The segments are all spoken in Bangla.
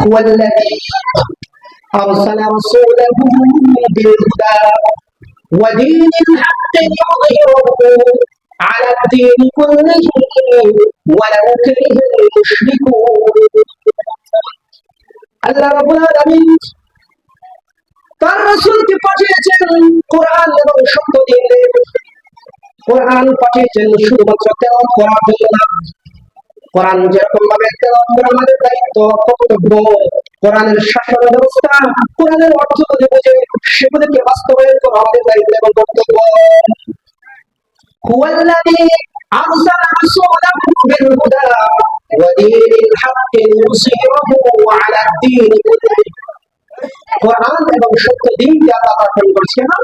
هو الذي أرسل رسوله بالهدى ودين الحق ليظهره على الدين كله ولو كره المشركون আল্লাহ রাব্বুল আলামিন তার রাসূলকে পাঠিয়েছেন কোরআন এবং সত্য দিন কোরআন পাঠিয়েছেন শুধুমাত্র তেলাওয়াত করার জন্য না কোরআন যেরকম ভাবে তেলাওয়াত করা আমাদের দায়িত্ব কর্তব্য কোরআনের শাসন ব্যবস্থা কোরআনের অর্থ বুঝে বুঝে সেগুলিকে বাস্তবায়ন করা আমাদের দায়িত্ব এবং কর্তব্য هو الذي أرسل رسوله بالهدى ودين الحق ليظهره على الدين كله কোরআন এবং সত্য দিন যা আল্লাহ পাঠন করছে না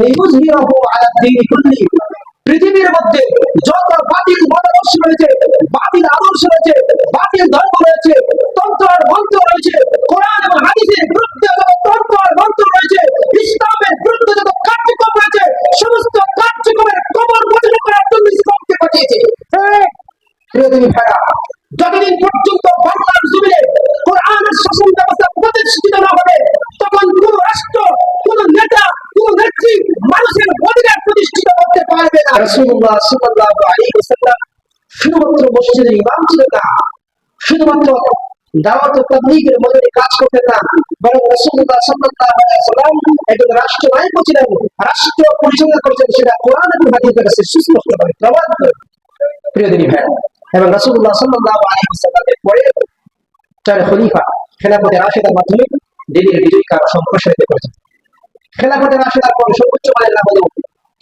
লিউজহিরাহু আলা দ্বীন কুল্লি পৃথিবীর মধ্যে যত বাতিল মতাদর্শ রয়েছে আদর্শ রয়েছে বাতিল ধর্ম রয়েছে তন্ত্র আর মন্ত্র রয়েছে কোরআন এবং হাদিসের বিরুদ্ধে যত তন্ত্র আর মন্ত্র রয়েছে ইসলামের বিরুদ্ধে যত কার্যক্রম রয়েছে সমস্ত কার্যক্রমের কবর বচন করার জন্য ইসলামকে পাঠিয়েছে। হ্যাঁ, যতদিন পর্যন্ত বাংলার জমিনে কোরআনের শাসন ব্যবস্থা প্রতিষ্ঠিত না হবে তখন কোন রাষ্ট্র কোন নেতা কোন নেত্রী মানুষের অধিকার প্রতিষ্ঠিত করতে পারবে না। রাসূলুল্লাহ সাল্লাল্লাহু আলাইহি ওয়াসাল্লাম শুধুমাত্র মসজিদের ইমাম ছিলেন না। শুধুমাত্র দাওয়াত তাবলীগের মধ্যে কাজ না। বরং রাসূলুল্লাহ সাল্লাল্লাহু আলাইহি একজন ছিলেন রাষ্ট্র পরিচালনা সেটা কোরআন এবং হাদিসের কাছে সুস্পষ্টভাবে প্রমাণ প্রিয় দিনী ভাই, এবং রাসূলুল্লাহ সাল্লাল্লাহু আলাইহি ওয়াসাল্লামের পরে চার খলিফা খেলাফতে রাশেদার মাধ্যমে দিনের বিজয়ী সম্প্রসারিত করেছেন। খেলাফতে রাশেদার পর সর্বোচ্চ মানের হলো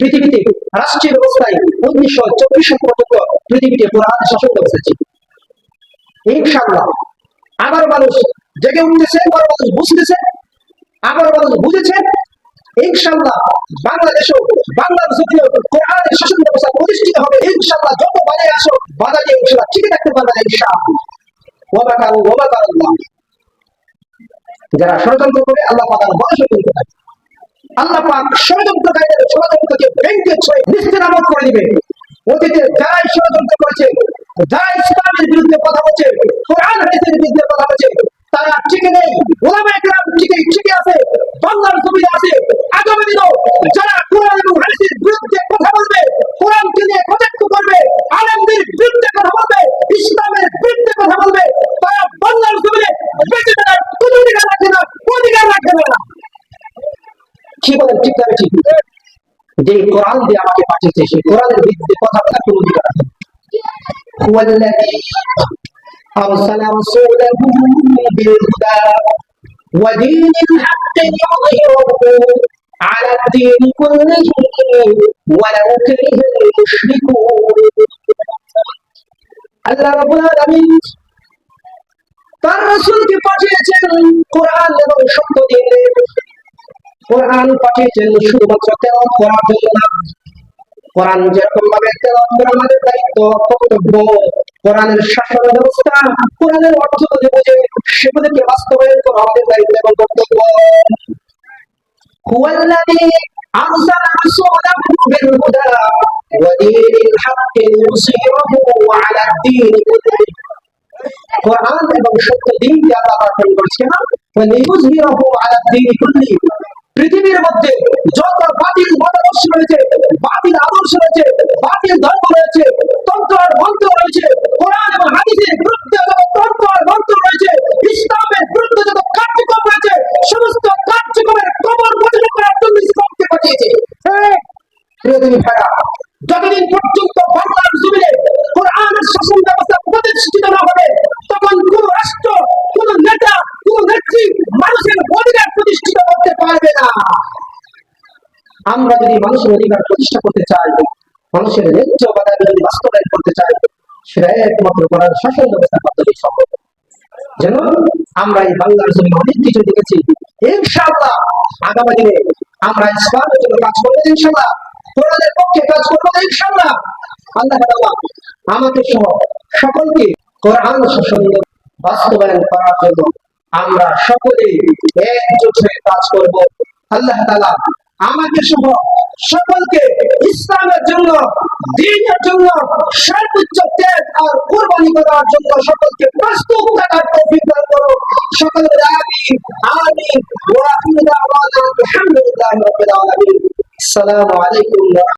পৃথিবীতে রাষ্ট্রীয় ব্যবস্থায় উনিশশো চব্বিশ সাল পর্যন্ত পৃথিবীতে পুরান শাসন ব্যবস্থা ছিল। ইনশাআল্লাহ, আবার মানুষ জেগে উঠতেছে, আবার মানুষ বুঝতেছে, আবার মানুষ বুঝেছে। ইনশাআল্লাহ, বাংলাদেশও বাংলার শাসন ব্যবস্থা প্রতিষ্ঠিত হবে। ইনশাআল্লাহ, যত বাজারে আসো বাজারে ইনশাআল্লাহ টিকে থাকতে পারবে ইনশাআল্লাহ। ওয়াবাকারু, ওয়াবাকারুল্লাহ। যারা ষড়যন্ত্র করে, আল্লাহ পাক আর বড় ষড়যন্ত্র করে আল্লাহ পাক ষড়যন্ত্রকারীদের ষড়যন্ত্রকে ব্যাংকে ছুঁয়ে নিস্তেনাবদ করে দিবে। অতীতে যারাই ষড়যন্ত্র করেছে যারা ইসলামের বিরুদ্ধে কথা বলছে, কোরআন হাদিসের বিরুদ্ধে কথা বলছে, তারা টিকে নেই। ওলামা একরাম টিকে টিকে আছে, বাংলার সুবিধা আছে, আগামী দিনও যারা কোরআন এবং হাদিসের বিরুদ্ধে কথা বলবে কোরআনকে নিয়ে কটাক্ষ করবে আলেমদের বিরুদ্ধে কথা বলবে ইসলামের বিরুদ্ধে কথা বলবে তারা বাংলার জমিনে বেঁচে থাকার কোনো অধিকার রাখবে না অধিকার রাখবে না কি বলেন ঠিক না ঠিক যে কোরআন দিয়ে আমাকে পাঠিয়েছে সেই কোরআনের বিরুদ্ধে কথা বলা কোনো অধিকার আছে هو الذي أرسل رسوله بالهدى ودين الحق ليظهره على الدين كله ولو كره المشركون আল্লাহ রাব্বুল আলামিন তার রাসূলকে পাঠিয়েছেন কোরআন এবং সত্য দিন কোরআন পাঠিয়েছেন শুধুমাত্র তেলাওয়াত করার জন্য না কোরআন যেরকম ভাবে তেলাওয়াত করা আমাদের দায়িত্ব কর্তব্য কোরআনের শাসন ব্যবস্থা কোরআনের অর্থ বুঝে বুঝে সেগুলিকে বাস্তবায়ন করা আমাদের দায়িত্ব এবং কর্তব্য هو الذي أرسل رسوله بالهدى ودين الحق ليظهره على الدين كله কোরআন এবং সত্য দিন যা আল্লাহ পাঠন করছে না লিউজহিরাহু আলা দ্বীন কুল্লি পৃথিবীর মধ্যে যত বাতিল মতাদর্শ রয়েছে বাতিল আদর্শ রয়েছে বাতিল ধর্ম রয়েছে তন্ত্র আর মন্ত্র রয়েছে কোরআন এবং হাদিসের বিরুদ্ধে যত তন্ত্র আর মন্ত্র রয়েছে ইসলামের বিরুদ্ধে যত কার্যক্রম রয়েছে সমস্ত কার্যক্রমের কবর বচন করার জন্য ইসলামকে পাঠিয়েছে হ্যাঁ, প্রিয় দিনী ভাইরা যতদিন পর্যন্ত বাংলার জমিনে কোরআনের শাসন ব্যবস্থা প্রতিষ্ঠিত না হবে তখন কোন রাষ্ট্র কোন নেতা কোন নেত্রী মানুষের অধিকার প্রতিষ্ঠিত করতে পারবে না আমরা যদি মানুষের অধিকার প্রতিষ্ঠা করতে চাই, মানুষের ন্যায্য যদি বাস্তবায়ন করতে চাই, সেটা একমাত্র করার শাসন ব্যবস্থার মাধ্যমে সম্ভব। যেন আমরা এই বাংলার জন্য অনেক কিছু দেখেছি। আগামী দিনে আমরা ইসলামের জন্য কাজ করব কোরআনের পক্ষে কাজ করব আল্লাহ আমাকে সহ সকলকে কোরআন বাস্তবায়ন করার জন্য আমরা সকলে একজোট হয়ে কাজ করব। আল্লাহ আমাকে সহ সকলকে ইসলামের জন্য, দিনের জন্য, সর্বোচ্চ ত্যাগ আর কোরবানি করার জন্য সকলকে প্রস্তুত থাকার তৌফিক দান করো সকলের ওয়া আলহামদুলিল্লাহি রাব্বিল আলামিন। আসসালামু আলাইকুম